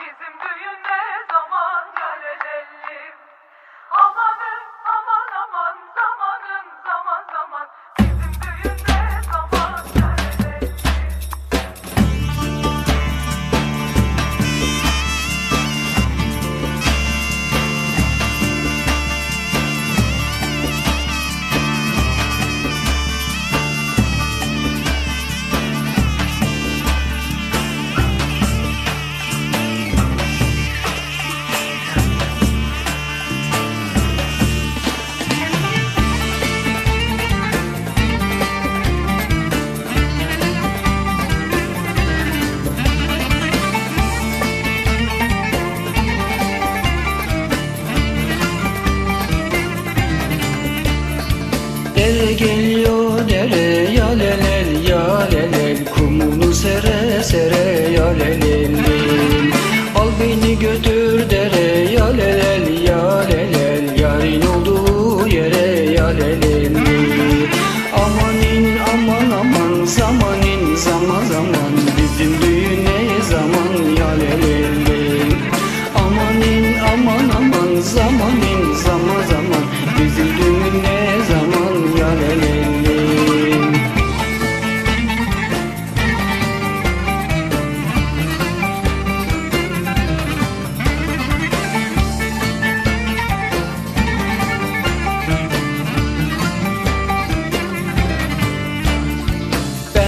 bizim düğün Dere geliyor dere yalelel yalelel Kumunu sere sere yalelel Al beni götür dere yalelel yalelel Yarın olduğu yere yalelel Amanin aman aman zamanin zaman zaman Bizim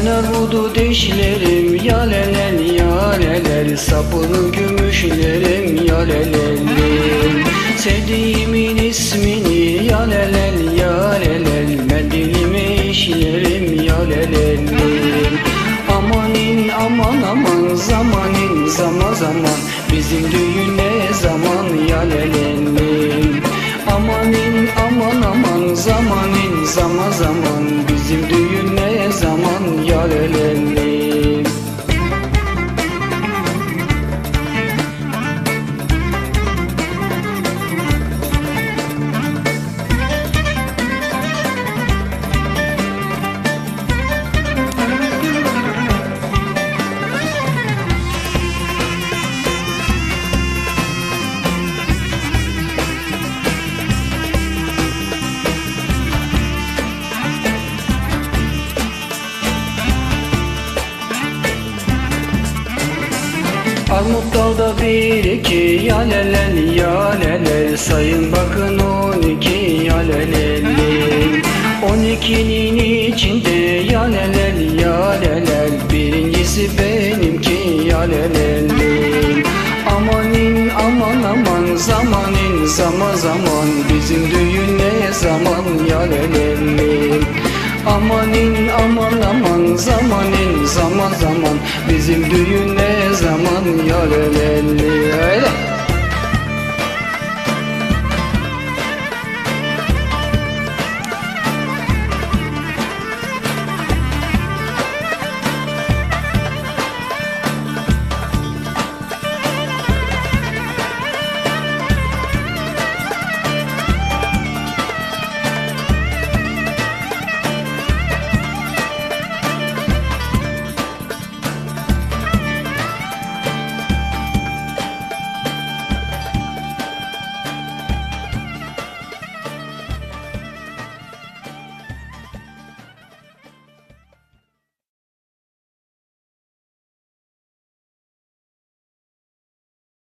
Ben armudu dişlerim yalelel yalelel Sapını gümüşlerim yalelel Sevdiğimin ismini yalelel yalelel Mendilimi işlerim yalelel Amanin aman aman zamanin zaman zaman Bizim düğün ne zaman yalelel Amanin aman Armut dalda bir iki yalelel yalelel Sayın bakın on iki yalelel On ikinin içinde yalelel yalelel Birincisi benimki yalelel Amanin aman aman zamanin. Zaman zaman. Bizim düğün ne zaman yalelel Amanin aman aman zamanin zaman zaman. Bizim düğün ne zaman yalelelli Öyle